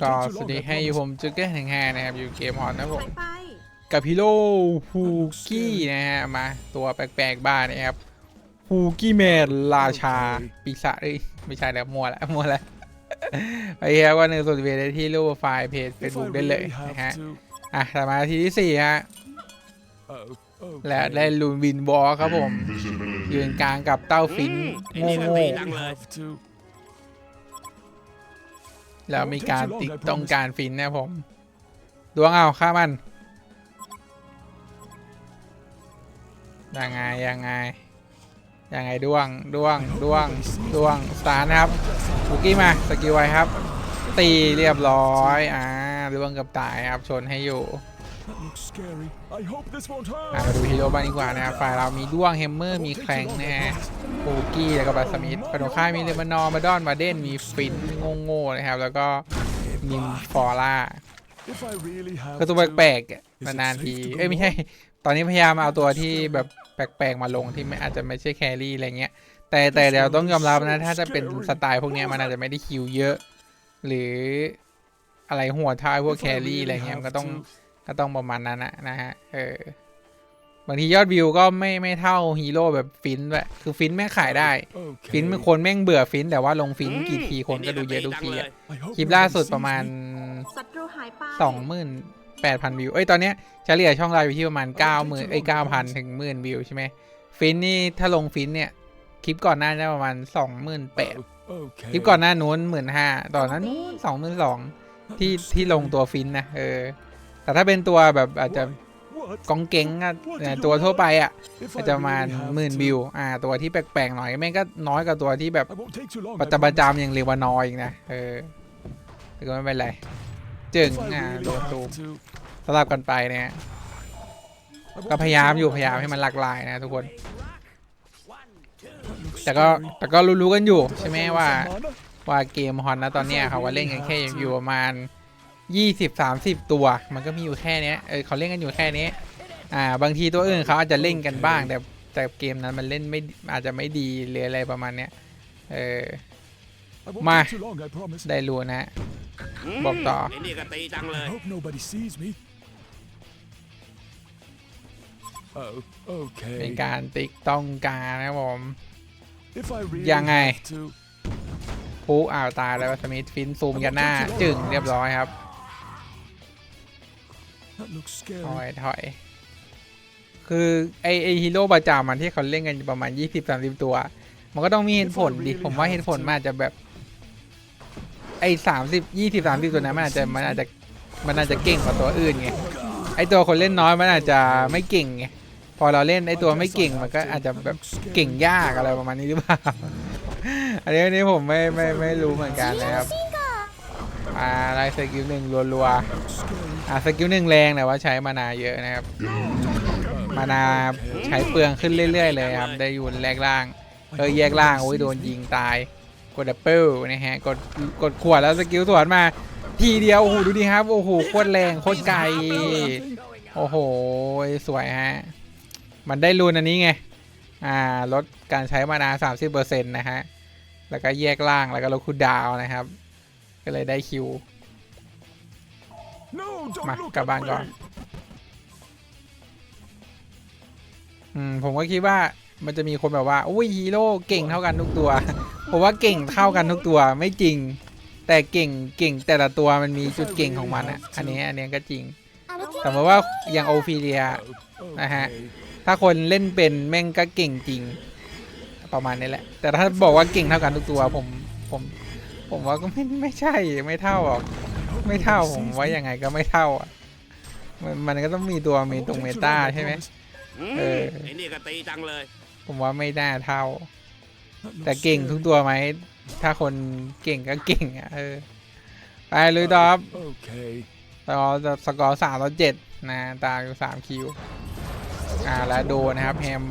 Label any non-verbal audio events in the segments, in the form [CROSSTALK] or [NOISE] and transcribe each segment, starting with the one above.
ก็สวัสดีให้อยู่ผมจุกเกอร์แห่งแฮนะครับ อยู่เกมฮอนนะผมหายไปกับฮีโร่ฮูกี้นะฮะ มาตัวแปลกๆบ้านนะครับฮูกี้แมนราชาปีศาจเอ้ยไม่ใช่แล้วมัวละมัวละไปครับว่าหนึ่งส่วนเวได้ที่รูปโปรไฟล์เพจเฟซบุ๊กได้เลยนะฮะ อะต่อมาทีที่สี่ฮะและได้ลูนวินบอลครับผม ยืนกลางกับเต้าฟินอืมโง่ไอ้นี่ก็ตีดังๆ แล้วมีการติดต้องการฟินนะผม ดวงเอาค่ามัน ยังไง ยังไง ยังไงดวงดวงดวงดวงสตาร์นะครับบุกี้มาสกิลไว้ครับ ตีเรียบร้อย อ่าดวงกับตายครับชนให้อยู่ อะมาดูฮีโร่บ้างดีกว่านะครับฝ่ายเรามีด้วงเฮมเมอร์มีแคลงนะฮะปูกี้แล้วก็บัสสมิธปนค่ายมีเลมานอร์มาดอนมาเดนมีฟินโง่ๆนะครับ แล้วก็นิมฟอร่าก็ตัวแปลกๆอะนานๆทีเอ้ยไม่ใช่ ตอนนี้พยายามเอาตัวที่แบบแปลกๆมาลงที่ไม่อาจจะไม่ใช่แครี่อะไรเงี้ย แต่แต่เดี๋ยวต้องยอมรับนะ ถ้าจะเป็นสไตล์พวกเนี้ยมันอาจจะไม่ได้คิวเยอะ หรืออะไรหัวท้ายพวกแครี่อะไรเงี้ยมันก็ต้อง ก็ต้องประมาณนั้นนะนะฮะ เออ บางทียอดวิวก็ไม่ไม่เท่าฮีโร่แบบฟินด้วยคือฟินแม่งขายได้ ฟินเป็นคนแม่งเบื่อฟินแต่ว่าลงฟินกี่ทีคนก็ดูเยอะทุกทีอะคลิปล่าสุดประมาณศัตรูหายไปสองหมื่นแปดพันวิว เอ้ย ตอนเนี้ยเฉลี่ยช่องไลน์อยู่ที่ประมาณเก้าหมื่นเอ้ยเก้าพันถึงหมื่นวิวใช่ไหม ฟินนี่ถ้าลงฟินเนี่ย คลิปก่อนหน้าจะประมาณสองหมื่นแปดคลิปก่อนหน้านู้นหมื่นห้าตอนนั้นนู้นสองหมื่นสองที่ที่ลงตัวฟินนะ เออ แต่ถ้าเป็นตัวแบบอาจจะกองเก๋งอะเอ่อตัวทั่วไปอะอาจจะประมาณหมื่นวิวอ่าตัวที่แปลกๆหน่อยแม่งก็น้อยกว่าตัวที่แบบประจำประจำอย่างเรวานอยอีกนะเออแต่ก็ไม่เป็นไรจึงอ่าโดนตูมสลับกันไปเนี่ยก็พยายามอยู่พยายามให้มันหลากหลายนะทุกคน แต่ก็แต่ก็รู้ๆกันอยู่ใช่ไหมว่าว่าเกมฮอนนะตอนเนี้ยเขาว่าเล่นกันแค่อยู่ประมาณ ยี่สิบสามสิบตัว มันก็มีอยู่แค่เนี้ยเออเขาเล่นกันอยู่แค่นี้ อ่า บางทีตัวอื่นเขาอาจจะเล่นกันบ้าง แต่แต่เกมนั้นมันเล่นไม่อาจจะไม่ดีหรืออะไรประมาณเนี้ย เออ มา ได้รู้นะ บอกต่อไอ้นี่ก็ตีจังเลย hope nobody sees me. Oh, okay. เป็นการติ๊กต้องการนะครับผม If I really ยังไง have to. ปุ๊อ่าวตายแล้วสมิธฟินซูมกันหน้า จึงเรียบร้อยครับ That looks ถอย scary. ถอย คือไอไอฮีโร่ประจำมันที่เขาเล่นกันประมาณ20 30ตัว มันก็ต้องมีเหตุผลดิ ผมว่าเหตุผลมันอาจจะแบบ ไอ30 20 30ตัวนั้นมันอาจจะมันอาจจะมันอาจจะเก่งกว่าตัวอื่นไง ไอตัวคนเล่นน้อยมันอาจจะไม่เก่งไง พอเราเล่นไอตัวไม่เก่งมันก็อาจจะแบบเก่งยากอะไรประมาณนี้หรือเปล่า อันนี้อันนี้ผมไม่ไม่ไม่รู้เหมือนกันนะครับ อ่าไล่สกิลหนึ่งรัวๆอ่าสกิลหนึ่งแรงแต่ว่าใช้มานาเยอะนะครับ มานาใช้เปลืองขึ้นเรื่อยๆเลยครับ ได้อยู่แรกล่างเออแยกล่างโอ้ยโดนยิงตาย กดดับเบิลนะฮะ กดกดขวดแล้วสกิลสวนมา ทีเดียวโอ้โหดูดิครับ โอ้โหโคตรแรงโคตรไกล โอ้โห สวยฮะ มันได้รูนอันนี้ไง อ่าลดการใช้มานา 30%นะฮะ แล้วก็แยกล่างแล้วก็ลดคูดาวนะครับ ก็เลยได้คิว No, don't มา look กลับ at บ้านก่อน me. อืม ผมก็คิดว่ามันจะมีคนแบบว่าอุ้ยฮีโร่เก่งเท่ากันทุกตัว ผมว่าเก่งเท่ากันทุกตัวไม่จริง แต่เก่งเก่งแต่ละตัวมันมีจุดเก่งของมันอะ อันนี้อันนี้ก็จริง แต่เมื่อว่าอย่างโอฟิเลีย Oh, Uh-huh. okay. ถ้าคนเล่นเป็นแม่งก็เก่งจริง ประมาณนี้แหละ แต่ถ้าบอกว่าเก่งเท่ากันทุกตัวผมผม ผมว่าก็ไม่ไม่ใช่ไม่เท่าหรอกไม่เท่าผมว่ายังไงก็ไม่เท่าอะมันมันก็ต้องมีตัว I มี won't ตรง take เม too ตา long, I ใช่ไหม promise. อืมเออไอ้นี่ก็ตีจังเลย ผมว่าไม่น่าเท่า That แต่ looks เก่งทุก scary. ตัวไหมถ้าคนเก่งก็เก่งอะเออไปลุยต่อครับ Okay. ต่อสกอร์สามต่อเจ็ดนะตามอยู่สามคิวอ่าแล้วโดนะครับแฮม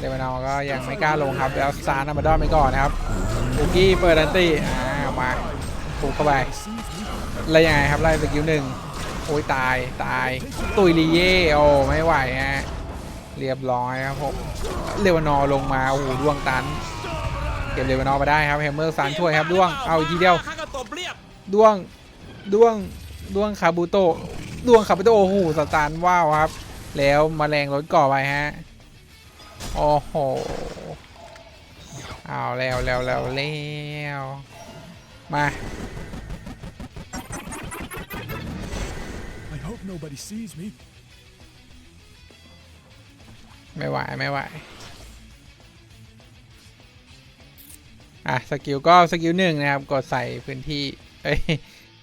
เดวานอก็ยังไม่กล้าลงครับแล้วซารนามาดอนไปก่อนนะครับบุกี้เปิดอันตี้อ่ามาปุกเข้าไปแล้วยังไงครับไล่สกิลหนึ่งโอ้ยตายตายตุยลีเย่โอ้ไม่ไหวฮะเรียบร้อยครับผมเลวานอลงมาโอ้โหดวงตันเก็บเลวานอมาได้ครับแฮมเมอร์ซันช่วยครับดวงเอาอีกทีเดียวรียบด้วงดวงดวงคาบูโตดวงคาบูโตโอ้โหสตาร์ว้าวครับ แล้วมแมลงรถก่อไปฮะ โอ้โห เอาแล้วแล้วแล้วแล้วมา I hope nobody sees me. ไม่ไหวไม่ไหว อะสกิลก็สกิลหนึ่งนะครับกดใส่พื้นที่ เอ้ย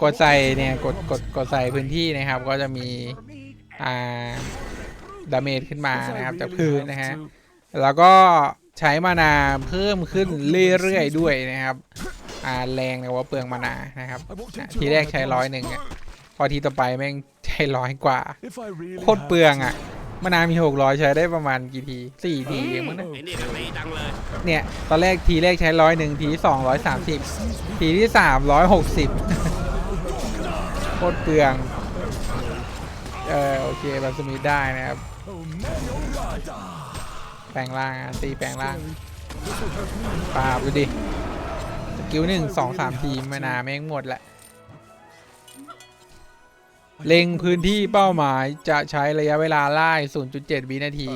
กดใส่เนี่ยกดกดกดใส่พื้นที่นะครับ ก็จะมี อ่าดาเมจขึ้นมา If I นะครับจาก really พื้น have นะฮะ to- แล้วก็ใช้มานาเพิ่มขึ้นเรื่อยๆด้วยนะครับอ่าแรงนะว่าเปลืองมานานะครับ ทีแรกใช้ร้อยหนึ่งอะพอทีต่อไปแม่งใช้ร้อยกว่าโคตรเปลืองอะมานามีหกร้อยใช้ได้ประมาณกี่ทีสี่ทีเองมั้งนะเนี่ยตอนแรกทีแรกใช้ร้อยหนึ่งทีสองร้อยสามสิบทีที่สามร้อยหกสิบโคตรเปลืองเออโอเคบัสมิธได้นะครับ ปลงร่างอะตีแปลงร่าง This will hurt me. ปราบดูดิสกิลหนึ่งสองสามทีมานาแม่งหมดแหละเล็งพื้นที่เป้าหมายจะใช้ระยะเวลาไล่ 0.7 วินาที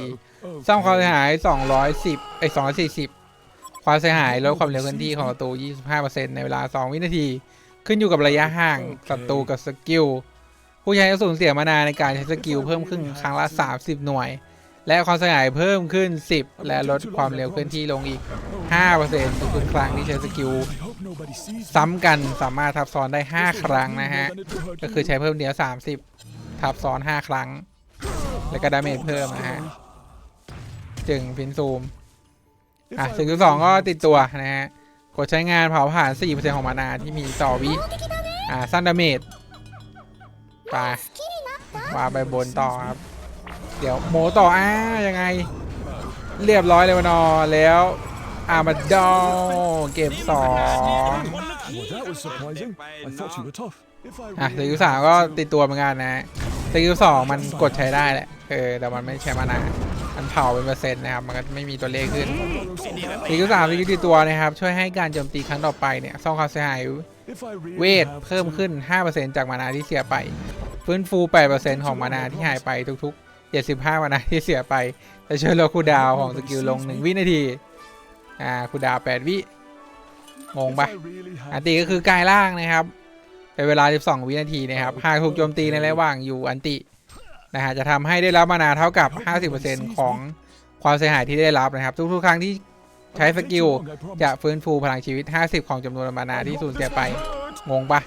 Oh, สร้างความเสีย okay. หาย 210ไอ้ย240 ความเสียหายลดความเร็วเคลื่อนที่ของศัตรู 25%ในเวลา 2 วินาที ขึ้นอยู่กับระยะห่างศัตรูกับสกิล ผู้ใช้จะสูญเสียมานาในการใช้สกิลเพิ่มขึ้นครั้งละ 30 หน่วย และความเสียหายเพิ่มขึ้น 10 และลดความเร็วเคลื่อนที่ลงอีก 5%ทุกครั้งที่ใช้สกิลซ้ำกันสามารถทับซ้อนได้ 5 ครั้งนะฮะ ก็คือใช้เพิ่มเดียว 30 ทับซ้อน 5 ครั้ง แล้วก็ดาเมจเพิ่มนะฮะ จึงพินซูม อะสิ่งที่สองก็ติดตัวนะฮะ กดใช้งานเผาผ่าน 4%ของมานาที่มีต่อวิ อ่าสร้างดาเมจไปว่าไปบนต่อครับ เดี๋ยวโมต่ออ่ายังไง เรียบร้อยเลยวานอแล้วอามาดอเก็บสอง Well, that was surprising. I thought you were tough. If I อะส really กิล have สามก็ to- ติดตัวเหมือนกันนะฮะสกิลสองมันกดใช้ได้แหละเออแต่มันไม่ใช้มานามันเผาเป็นเปอร์เซ็นต์นะครับ มันก็ไม่มีตัวเลขขึ้น สกิลสามสกิลติดตัวนะครับ ช่วยให้การโจมตีครั้งต่อไปเนี่ยซ่องความเสียหาย If I really เวท have เพิ่ม to- ขึ้น 5%จากมานาที่เสียไป ฟื้นฟู 8%ของมานาที่หายไปทุกๆ 75มานาที่เสียไปจะช่วยลดคูดาวของสกิลลง 1 วินาที อ่าคูดาว 8 วิงงปะอันติก็คือกายล่างนะครับเป็นเวลา 12 วินาทีนะครับหากถูกโจมตีในระหว่างอยู่อันตินะฮะจะทำให้ได้รับมานาเท่ากับ 50%ของความเสียหายที่ได้รับนะครับ ทุกๆ ครั้งที่ใช้สกิลจะฟื้นฟูพลังชีวิต 50 ของจำนวนมานาที่สูญเสียไป งงปะ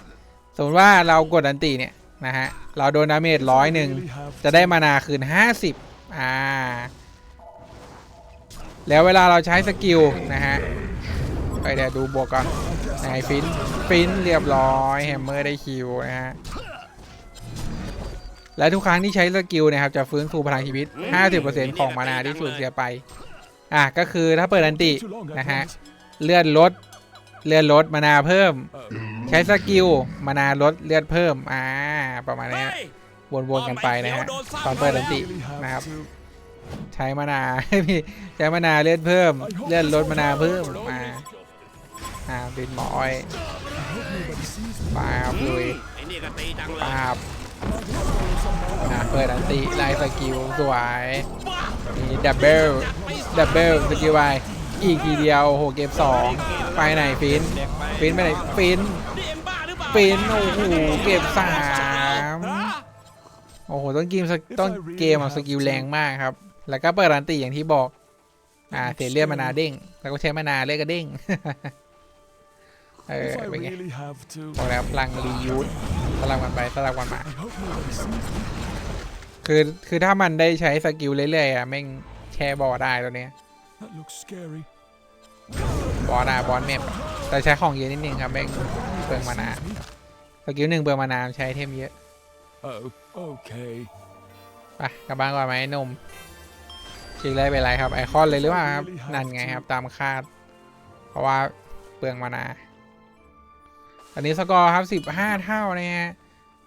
สมมติว่าเรากดอันติเนี่ยนะฮะ เราโดนดาเมจร้อยหนึ่งจะได้มานาคืน 50 อ่า แล้วเวลาเราใช้สกิลนะฮะไปเดี๋ยวดูบวกก่อนไหนฟินฟินเรียบร้อยแฮมเมอร์ได้คิวนะฮะและทุกครั้งที่ใช้สกิลนะครับจะฟื้นฟูพลังชีวิต 50%ของมานาที่สูญเสียไป อะก็คือถ้าเปิดอันตินะฮะเลือดลดเลือดลดมานาเพิ่ม ใช้สกิลมานาลดเลือดเพิ่ม อ่า ประมาณนี้เฮ้ยวนๆกันไปนะฮะตอนเปิดอันตินะครับ ใช้มานาใช้มานาเลือดเพิ่ม เลือดลดมานาเพิ่มมาอ่าบินหมออ้อยปาบลุยไอ้นี่ก็ตีจังเลยปาบอ่าเปิดอันติไล่สกิลสวยนี่ดับเบิลดับเบิลสกิลไปอีกทีเดียวโอ้โหเก็บสองไปไหนฟินฟินไปไหนฟินนี่เอ็มบ้าหรือเปล่าฟินโอ้โหเก็บสาม โอ้โหต้นเกมสกต้นเกมอะสกิลแรงมากครับ แล้วก็เปิดอันติอย่างที่บอก อ่าเสียเลือดมานาเด้ง แล้วก็ใช้มานาเลือดก็เด้ง เออ If I เป็นไง really have to. บอกแล้วพลังรียูสสลับกันไปสลับกันมา I hope nobody sees me. คือคือถ้ามันได้ใช้สกิลเรื่อยๆอะแม่งแช่บอได้ตัวเนี้ย That looks scary. บอสอะบอสเมปแต่ใช้ของเยอะนิดนึงครับแม่งเปลืองมานาสกิลหนึ่งเปลืองมานาใช้ไอเทมเยอะ Oh, okay. ไปกลับบ้านก่อนไหมไอ้หนุ่มชิกเลยเป็นไรครับ ไอคอนเลยหรือเปล่าครับ นั่นไงครับ ตามคาด เพราะว่าเปลืองมานา อันนี้สกอร์ครับสิบห้าเท่านะฮะ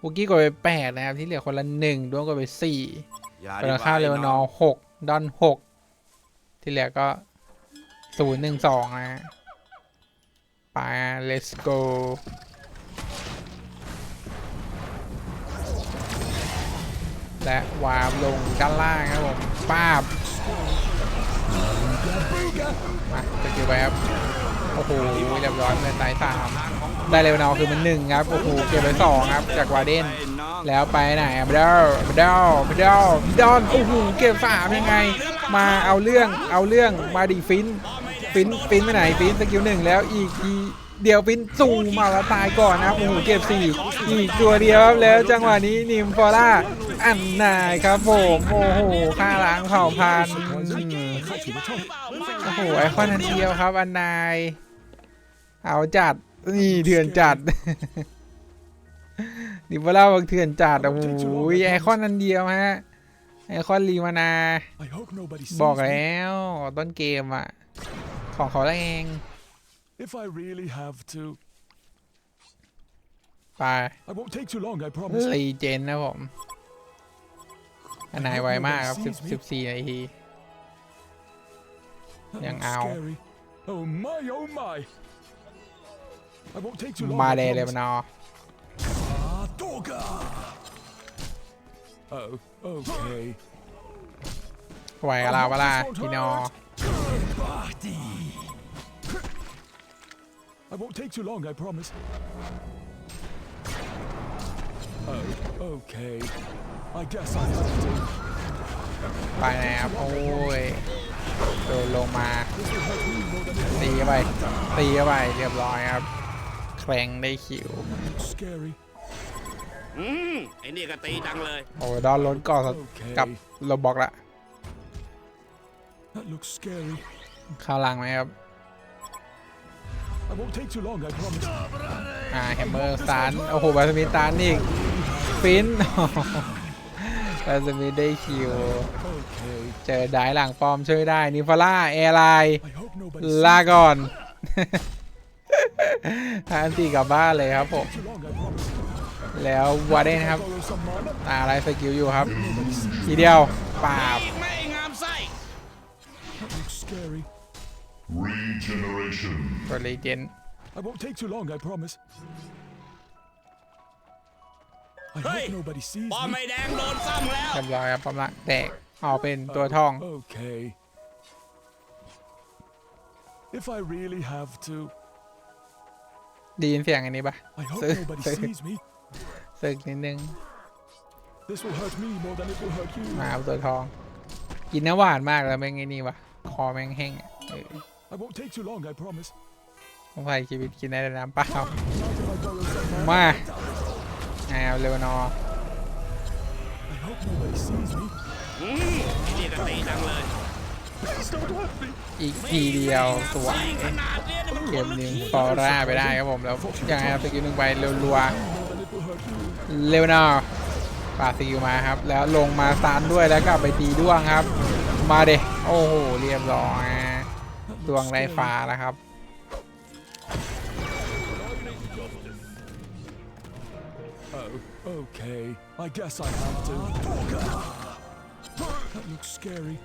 บุกี้กดไปแปดนะครับ ที่เหลือคนละหนึ่งด้วงกดไปสี่อย่าเป็นดีราคาเลวานอร์หกดอนหกที่เหลือก็ศูนย์หนึ่งสองนะฮะไป let's go และวาร์ปลงด้านล่างครับผมป้าบมาสกิลไปครับโอ้โหเรียบร้อยเลยตายสามได้เลเวนอคือมันหนึ่งครับโอ้โหเก็บไปสองครับจากวาเดนแล้วไปไหนอะบดอลบดอลบดอลดอนโอ้โหเก็บสามยังไง มาเอาเรื่องเอาเรื่องมาดิฟินฟินฟินไปไหนฟินสกิลหนึ่งแล้วอีกทีเดี๋ยวฟินซูมมาแล้วตายก่อนนะครับโอ้โหเก็บสี่อีกตัวเดียวครับแล้วจังหวะนี้นิมฟอร่า อันนายครับผมโอ้โหฆ่าล้างเผ่าพันธุ์โอ้โหไอคอนอันเดียวครับ อันนาย เอาจัดนี่เถื่อนจัดนิมฟอร่าบอกเถื่อนจัดโอ้โหไอคอนอันเดียวฮะไอคอนรีมานา I hope nobody sees บอก me. แล้วต้นเกมอะ ของเขาเอง If I really have to, ไป I won't take too long. I promise. รีเจนนะผม อันนายไวมากครับสิบสิบสี่นาที That Yang looks ao. scary. Oh my, oh my. I won't take too long. มา I เลยเลย promise. มานอ Ah, Doga. Oh, okay. ไหวกับเราเวลาพี่นอ Body. I won't take too long, I promise. Oh, okay. I guess I have to. ไปนะครับโอ้ยโดนลงมา This will hurt me more than it ตีเข้าไปตีเข้าไปเรียบร้อยครับแคลงได้คิว looks scary. อืมไอ้นี่ก็ตีจังเลย โอ้ยดอนล้นก่อนกับโรบอกละ That looks scary. เข้าหลังไหมครับ I won't take too long, I promise. อ่าแฮมเมอร์สตาร์โอ้โหบาสมิธตานอีกฟิน บาสมิธได้คิว Okay. เจอได้หลังป้อมช่วยได้นิฟาร่าแอร์ไลน์ I hope nobody ลา sees ก่อนอันตีกลับบ้านเลยครับผม too long, I promise. แล้ววาเดนครับ Borrow some mana. ตาอะไรสกิลอยู่ครับ ทีเดียวปาบอีกไม่งามไส้ That looks scary. Regeneration. ตัวรีเจน I won't take too long, I promise. I Hey! hope nobody sees ป้อม me. ไม่แดงโดนซ้ำแล้ว เรียบร้อยครับป้อมละแตกออกเป็นตัวทอง Okay. If I really have to, ไดีนเสียงอันนี้ปะ I hope Sir, nobody sir. sees me. สึกนิดนึง This will hurt me more than it will hurt you. มาเอาตัวทอง กินน้ำหวานมากแล้วแม่งไงนี่วะคอแม่งแห้งอะเออ I won't take too long, I promise. ต้องใส่ชีวิตกินได้แต่น้ำเปล่า Not if I borrow some mana. มาเอาเร็วนอ I hope nobody sees me. อืมไอ้นี่ก็ตีจังเลย Please don't hurt me. อีกทีเดียวสวยขนาดเนี้ยเนี่ยมันเกมหนึ่งฟอร่าไปได้ครับผมแล้วยังไงครับสกิลหนึ่งไปรัว More than it will hurt you. ๆเร็วนอปาดสกิลมาครับ แล้วลงมาซานด้วยแล้วกลับไปตีด้วงครับ มาเดโอ้โหเรียบร้อย That ดวง looks ไร scary. ฟ้าแล้วครับ okay. I guess I have to. That looks scary.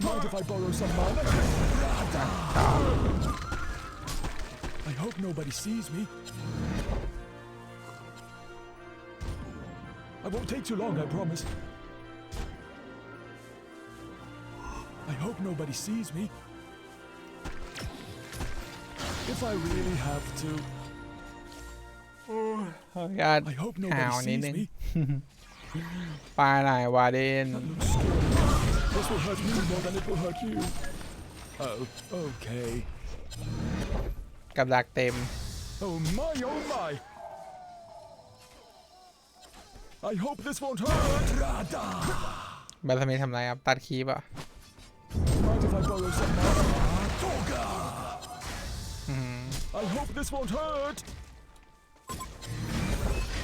Mind if I borrow some mana? I hope nobody sees me. I won't take too long, I promise. I hope nobody sees me. If I really have to, ขออนุญาต I hope หาว nobody นิด sees นึง me. [LAUGHS] ปลาไหนวาเดน That looks scary. This will hurt me more than it will hurt you. Oh, okay. กับดักเต็ม Oh my, oh my. I hope this won't hurt. Rada. บัตมิทำไรครับ ตัดคีบอ่ะ Mind if I borrow some mana? Toga. อื้อหือ I hope this won't hurt.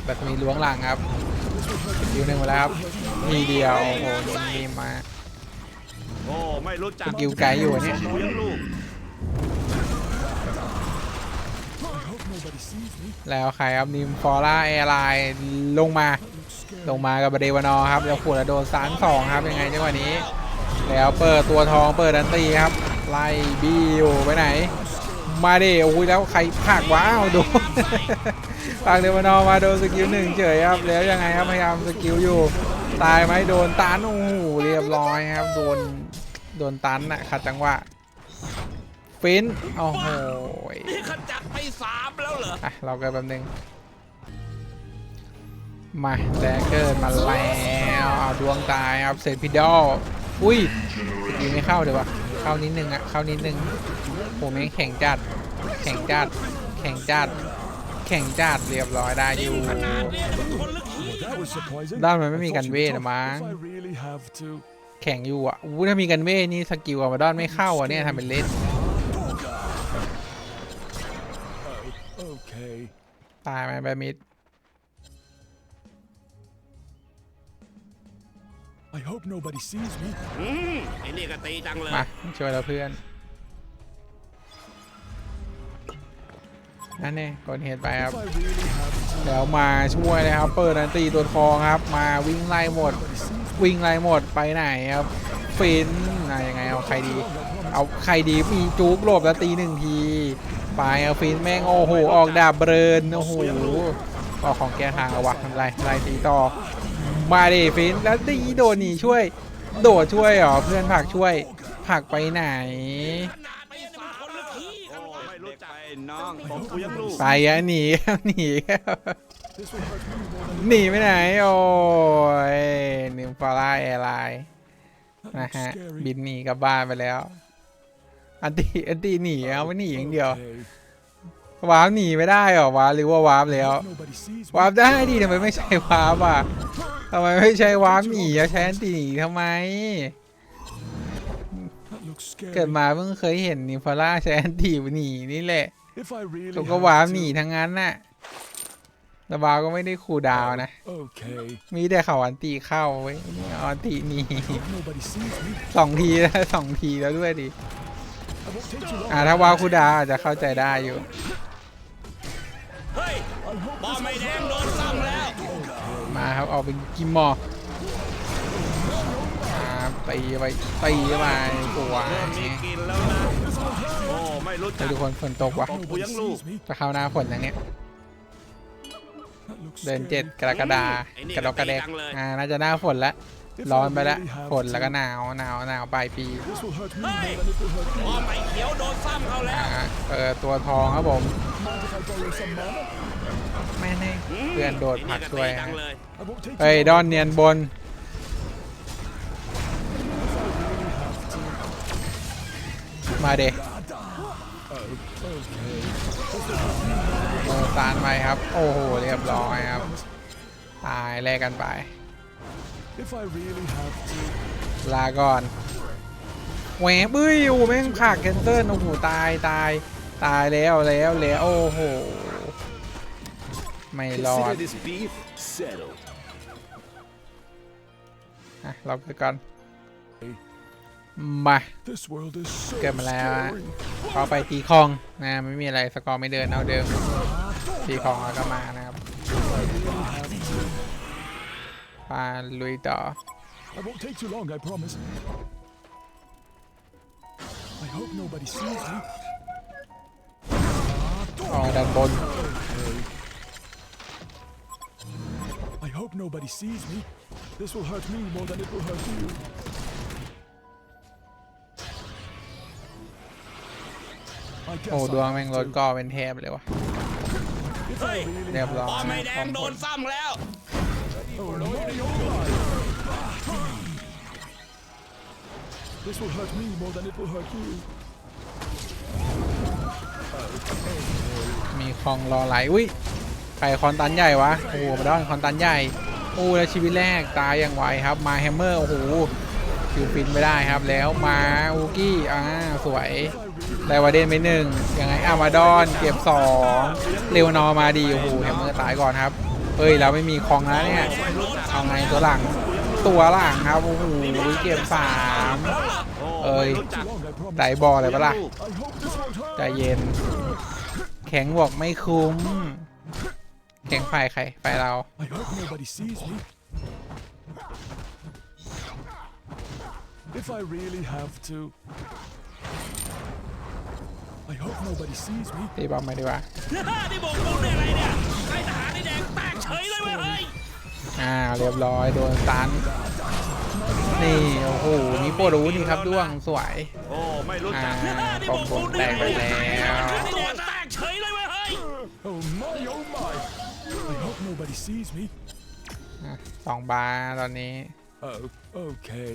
บัตมีล้วงหลังครับ This will hurt คิวหนึ่งมาแล้วครับทีเดียวโอ้โหโดนมีมมาโอ้ไม่รู้จักสกิลไกด์อยู่เนี่ยเลี้ยงลูก I hope nobody sees me. แล้วใครครับนิมฟอร่าแอร์ไลน์ลงมา That looks scary. ลงมากับบเดวานอร์ครับแล้วขวดโดนสารสองครับยังไงจังหวะนี้ แล้วเปิดตัวทองเปิดดันตีครับ ไล่บิวไปไหน มาดิโอ้ยแล้วใครผลักว้าวโดนผลักเดวานอร์มาโดนสกิลหนึ่งเฉยครับ แล้วยังไงครับพยายามสกิลอยู่ ตายไหมโดนตันโอ้โหเรียบร้อยครับ โดนโดนตันน่ะขัดจังหวะฟินโอ้โหนี่ขจัดไปสามแล้วเหรออะเราเกิดแป๊บนึงมาแดกเกิดมาแล้วเอาดวงตายครับเซพิดอลอุ้ยสกิลไม่เข้าเดี๋ยววะ เข้านิดนึงอะเข้านิดนึงผมแม่งแข่งจัด แข่งจัด แข่งจัด แข่งจัดเรียบร้อยได้อยู่ขนาดเนี้ยมันคนลึกขี้ That was surprising. ด้านมันไม่ I มี thought กัน you'd เวท tough. นะมั้ง If I really have to. แข่งอยู่อะอู้ถ้ามีกันเวทนี่สกิลอะมาดอนไม่เข้าอะเนี่ยทำเป็นเล่น Oh, okay. ตายไหมแบบมิด I hope nobody sees me. อืมไอ้นี่ก็ตีจังเลย มาช่วยเราเพื่อน นั่นเองกดเหตุไปครับ If I really have to. แล้วมาช่วยเลยครับ เปิดอันตีตัวทองครับ มาวิ่งไล่หมดวิ่งไล่หมดไปไหนครับฟินอะยังไงเอาใครดี เอาใครดีมีจุกหลบแล้วตีหนึ่งทีไปเอาฟินแม่งโอ้โหออกดาบเบรินโอ้โหก็ของแกทางเอาวะทำไรไล่ตีต่อ มาดิฟินแล้วตีโดดหนีช่วย โดดช่วยเหรอเพื่อนผักช่วย ผักไปไหน ไม่รู้จักไอ้น้องผมกูยังลูกไปอะหนีหนีหนีไปไหนโอ้ยนิมฟาร่าแอร์ไลน์นะฮะบินหนีกลับบ้านไปแล้ว อันตีอันตีหนีเอาไม่หนีอย่างเดียว Okay. วาร์ปหนีไม่ได้หรอวาร์ปหรือว่าวาร์ปแล้ววาร์ปได้ดิทำไมไม่ใช่วาร์ปอะทำไมไม่ใช่วาร์ปหนีอะใช้อันตีหนีทำไม เกิดมาเพิ่งเคยเห็นนิฟาร่าใช้อันตีหนีนี่แหละ If I really เขาก็วาร์ปหนีทั้งนั้นน่ะแต่วาร์ปก็ไม่ได้คูลดาวนะ มีแต่เขาอันตีเข้าเว้ยอันตีหนีสองทีแล้วสองทีแล้วด้วยดิ อ่าถ้าวาคูดาวอาจจะเข้าใจได้อยู่ เฮ้ย I hope บอ this มไม่แดงโดนซ้ำแล้วมาครับเอาเป็นกิมมอร์อ่าตีไปตีไปสวยเริ่มมีกลินแล้วนะโอ้ไม่รู้จัให้กทุกคนฝนตกวะผมกูยังลูก sees me. จะเข้าหน้าฝนอย่างเนี้ย That looks เดือน scary. เจ็ดกรกฎาไอ้นี่กรกฎาก็ตีจังเลยอ่าน่าจะหน้าฝนละ If ร้อนไปแล้วฝนแล้วก็หนาวหนาวหนาวปลายปี This will hurt me Hey! more than it will hurt บ you. อมไม่เขียวโดนซ้ำเขาแล้วอ่าเปิดตัวทองครับผม Mind if I borrow some mana? ไม่ให้เพื่อนโดดผักช่วยตีจังเฮ้ยดอนเนียนบนมาเด็ Okay. โมซานไปครับ โอ้โห เรียบร้อยครับ ตายแลกกันไป If I really have to. ลาก่อนแหวบเอ้ยโอ้โหแม่งผลักแคนเซิลโอ้โหตายตายตายแล้วแล้วแล้วโอ้โหไม่รอด this beef settled. อะเราไปก่อนมา This world is so เกิดมาแล้วฮะ scary. เขาไปตีคองนะไม่มีอะไรสกอร์ไม่เดินเอาเดิมตีคองแล้วก็มานะครับ พาลุยต่อ I won't take too long, I promise. I hope nobody sees me. ออกด้านบน I hope nobody sees me. This will hurt me more than it will hurt you. I โอ้ guess ดวง I แม่ง have รถ to. ก็เป็นแทบเลยวะ If เฮ้ย I really เรียบ have ร้อบอยมไม่แดของงโดผนลซ้ำแล้ว This will hurt me more than it will hurt you. มีคลองรอไหลอุ้ยใครคอนตันใหญ่วะ โอ้โหมาดอนคอนตันใหญ่ โอ้แล้วชีวิตแรกตายอย่างไวครับ มาแฮมเมอร์ โอ้โหคิวฟินไม่ได้ครับ แล้วมาอูกี้ อ่า สวยได้วาเดนไปหนึ่งยังไงอามาดอน เก็บสองเร็วนอมาดี โอ้โหแฮมเมอร์ตายก่อนครับ เอ้ยเราไม่มีคลองแล้วเนี่ยเอาไงตัวหลัง ตัวหลังครับโอ้โหเก็บสามเอ้ยไม่รู้จัก Too long, I promise. ไดบอลเลยปะล่ะใจเย็น แข็งบอกไม่คุ้ม แข็งฝ่ายใครฝ่ายเรา ตีบอมมาดีกว่านี่บอกกูเนี่ยอะไรเนี่ยใครทหารนี่แดงแตกเฉยเลยเว้ยเฮ้ยอ่าเรียบร้อยโดนตันนี่โอ้โหนี่โปรรู้นี่ครับด้วงสวยโอ้ไม่รู้อ่าจักปอมบนแตกไปแล้วนี่แดงแตกเฉยเลยเว้ยเฮ้ย Oh my, oh my. I hope nobody sees me. อะสองบาร์ตอนนี้ Oh, okay.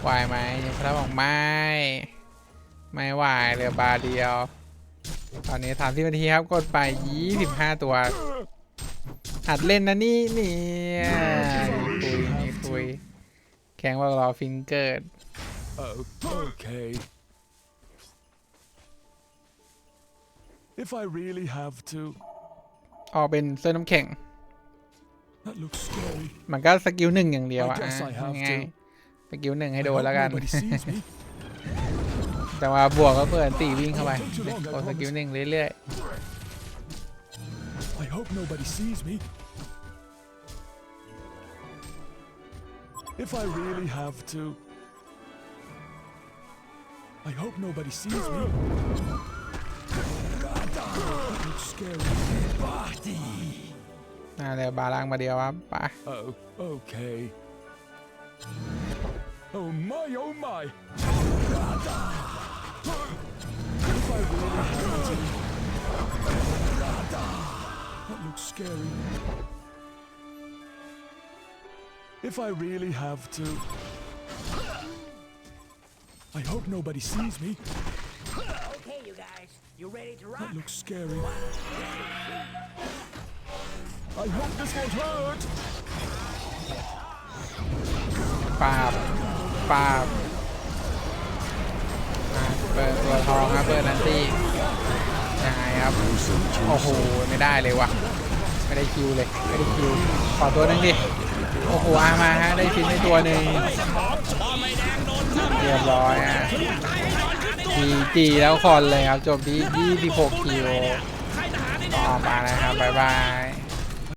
ไหวไหมพระบอกไม่ ไม่ไหวเหลือบาร์เดียว ตอนนี้สามสิบนาทีครับ กดไปยี่สิบห้าตัว หัดเล่นนะนี่เนี่ยมีคุยมีคุย แข่งว่ารอฟิงเกิด Oh, okay. If I really have to, ออกเป็นเสื้อน้ำแข็ง that looks scary. มันก็สกิลหนึ่งอย่างเดียวอะ I guess I have ง่าย to. ๆสกิลหนึ่งให้ I โดน hope แล้วกัน Nobody sees me. แต่ว่าบวกก็เปิดตีวิ่งเข้าไปกดสกิลหนึ่งเรื่อย I hope nobody sees me. If I really have to. I hope nobody sees me. That looks scary. ๆน่าเลยบาลังมาเดียวครับไป Oh, okay. Oh my, oh my. If I really That looks scary. If I really have to... I hope nobody sees me. Okay, you guys. You ready to rock? That looks scary. I hope this won't hurt! Five. Five. เปิดตัวทองครับเปิดนันตี้ยังไงครับ โอ้โห ไม่ได้เลยวะไม่ได้คิวเลย ไม่ได้คิว ขอตัวหนึงดิ โอ้โหอามาฮะ ได้ฟินในตัวหนึ่งเรียบร้อยฮะจีจีแล้วคอนเลยครับ จบที่26คิวต่อมานะครับ บ๊ายบาย